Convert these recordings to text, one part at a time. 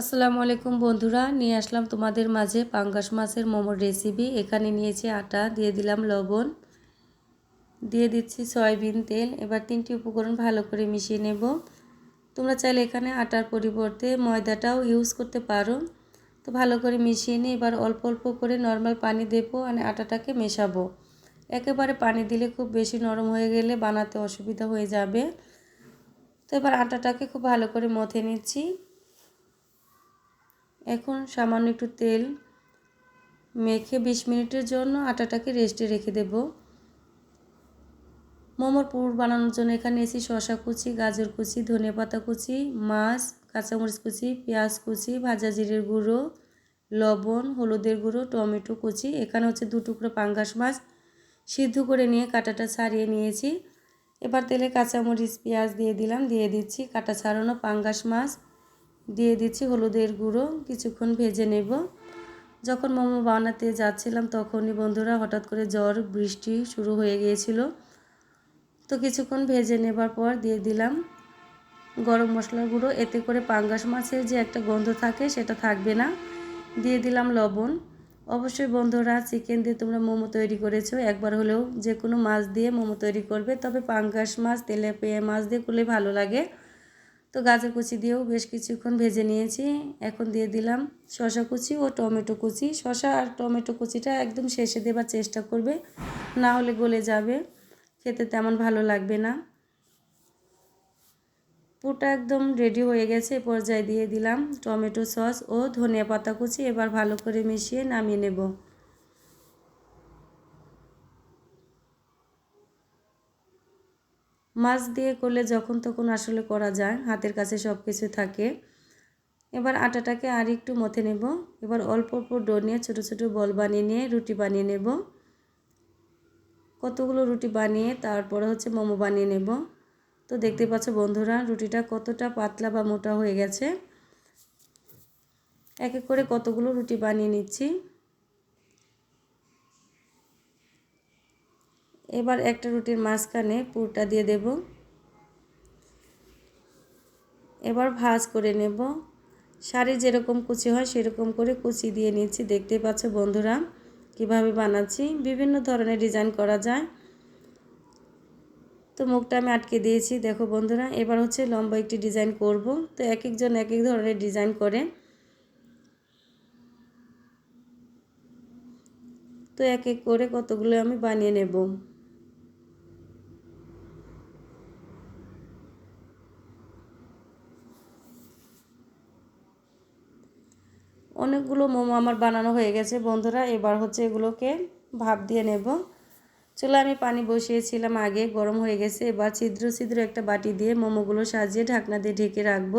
আসসালামু আলাইকুম বন্ধুরা, নিয়ে আসলাম তোমাদের মাঝে পাঙ্গাস মাছের মোমোর রেসিপি এখানে নিয়েছি আটা, দিয়ে দিলাম লবণ, দিয়ে দিচ্ছি সয়াবিন তেল। এবার তিনটি উপকরণ ভালো করে মিশিয়ে নেব। তোমরা চাইলে এখানে আটার পরিবর্তে ময়দাটাও ইউজ করতে পারো। তো ভালো করে মিশিয়ে নিয়ে এবার অল্প অল্প করে নর্মাল পানি দেবো আর আটাটাকে মেশাবো। একেবারে পানি দিলে খুব বেশি নরম হয়ে গেলে বানাতে অসুবিধা হয়ে যাবে। তো এবার আটাটাকে খুব ভালো করে মথে নিচ্ছি। এখন সামান্য একটু তেল মেখে বিশ মিনিটের জন্য আটাটাকে রেস্টে রেখে দেব। মোমোর পুর বানানোর জন্য এখানে এসি শশা কুচি, গাজর কুচি ধনে পাতা কুচি, মাছ, কাঁচামরিচ কুচি, পেঁয়াজ কুচি, ভাজা জিরের গুঁড়ো, লবণ, হলুদের গুঁড়ো, টমেটো কুচি। এখানে হচ্ছে দু টুকরো পাঙ্গাস মাছ সিদ্ধ করে নিয়ে কাটাটা ছাড়িয়ে নিয়েছি। এবার তেলে কাঁচামরিচ, পেঁয়াজ দিয়ে দিলাম, দিয়ে দিচ্ছি। কাটা ছাড়ানো পাঙ্গাস মাছ দিয়ে দিচ্ছি হলুদের গুঁড়ো, কিছুক্ষণ ভেজে নেব। যখন মোমো বানাতে যাচ্ছিলাম তখনই বন্ধুরা হঠাৎ করে জ্বর, বৃষ্টি শুরু হয়ে গিয়েছিল। তো কিছুক্ষণ ভেজে নেবার পর দিয়ে দিলাম গরম মশলার গুঁড়ো। এতে করে পাঙ্গাস মাছের যে একটা গন্ধ থাকে সেটা থাকবে না। দিয়ে দিলাম লবণ। অবশ্যই বন্ধুরা চিকেন দিয়ে তোমরা মোমো তৈরি করেছ। একবার হলেও যে কোনো মাছ দিয়ে মোমো তৈরি করবে। তবে পাঙ্গাস মাছ তেলে পেয়ে মাছ দিয়ে করলে ভালো লাগে। তো গাজর কুচি দিয়েও বেশ কিছুক্ষণ ভেজে নিয়েছি। এখন দিয়ে দিলাম শশা কুচি ও টমেটো কুচি। শশা আর টমেটো কুচিটা একদম শেষে দেবার চেষ্টা করবে, না হলে গলে যাবে। খেতে তেমন ভালো লাগবে না। পুরটা একদম রেডি হয়ে গেছে পর্যায়ে দিয়ে দিলাম টমেটো সস ও ধনিয়া পাতা কুচি। এবার ভালো করে মিশিয়ে নামিয়ে নেব। মাছ দিয়ে করলে যখন তখন আসলে করা যায়, হাতের কাছে সব কিছু থাকে। এবার আটাটাকে আর একটু মথে নেব। এবার অল্প অল্প ডো নিয়ে ছোটো ছোটো বল বানিয়ে নিয়ে রুটি বানিয়ে নেব। কতগুলো রুটি বানিয়ে তারপরে হচ্ছে মোমো বানিয়ে নেব। তো দেখতে পাচ্ছ বন্ধুরা, রুটিটা কতটা পাতলা বা মোটা হয়ে গেছে। এক এক করে কতগুলো রুটি বানিয়ে নিচ্ছি। এবার একটা রুটির মাঝখানে পুরটা দিয়ে দেব। এবার ভাজ করে নেব। শাড়ি যেরকম কুচি হয় সেরকম করে কুচি দিয়ে নিচ্ছি। দেখতে পাচ্ছ বন্ধুরা কীভাবে বানাচ্ছি। বিভিন্ন ধরনের ডিজাইন করা যায়। তো মুখটা আমি আটকে দিয়েছি। দেখো বন্ধুরা, এবার হচ্ছে লম্বা একটি ডিজাইন করব। তো এক একজন এক এক ধরনের ডিজাইন করে। তো এক এক করে কতগুলো আমি বানিয়ে নেব। অনেকগুলো মোমো আমার বানানো হয়ে গেছে। বন্ধুরা, এবার হচ্ছে এগুলোকে ভাপ দিয়ে নেব। চলে আমি পানি বসিয়েছিলাম আগে, গরম হয়ে গেছে। এবার ছিদ্র ছিদ্র একটা বাটি দিয়ে মোমোগুলো সাজিয়ে ঢাকনা দিয়ে ঢেকে রাখব।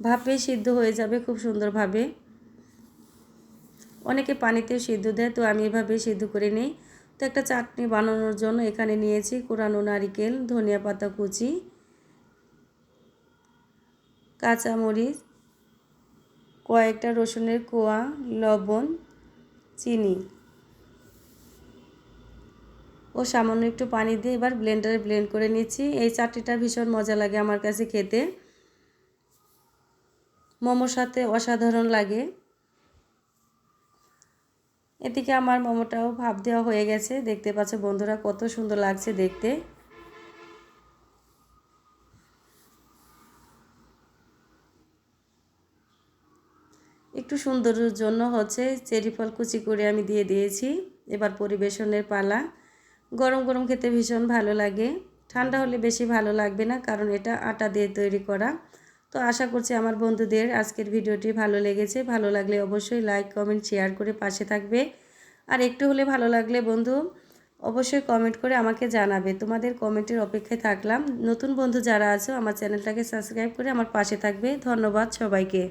ভাপে সিদ্ধ হয়ে যাবে খুব সুন্দরভাবে। অনেকে পানিতেও সিদ্ধ দেয়, তো আমি এভাবে সিদ্ধ করে নিই। তো একটা চাটনি বানানোর জন্য এখানে নিয়েছি কোরানো নারিকেল, ধনিয়া পাতা কুচি, কাঁচামরিচ কয়েকটা রসুনের কোয়া, লবণ, চিনি ও সামান্য একটু পানি দিয়ে এবার ব্লেন্ডারে ব্লেন্ড করে নিচ্ছি। এই চাটনিটা ভীষণ মজা লাগে আমার কাছে খেতে। মোমোর সাথে অসাধারণ লাগে। এদিকে আমার মোমোটাও ভাব দেওয়া হয়ে গেছে। দেখতে পাচ্ছ বন্ধুরা কত সুন্দর লাগছে দেখতে। একটু সুন্দরের জন্য হচ্ছে চেরি ফল কুচি করে আমি দিয়ে দিয়েছি। এবার পরিবেশনের পালা। গরম গরম খেতে ভীষণ ভালো লাগে। ঠান্ডা হলে বেশি ভালো লাগবে না, কারণ এটা আটা দিয়ে তৈরি করা। তো আশা করছি আমার বন্ধুদের আজকের ভিডিওটি ভালো লেগেছে। ভালো লাগলে অবশ্যই লাইক কমেন্ট শেয়ার করে পাশে থাকবে। আর একটু হলে ভালো লাগলে বন্ধু, অবশ্যই কমেন্ট করে আমাকে জানাবে। তোমাদের কমেন্টের অপেক্ষায় থাকলাম। নতুন বন্ধু যারা আছো, আমার চ্যানেলটাকে সাবস্ক্রাইব করে আমার পাশে থাকবে। ধন্যবাদ সবাইকে।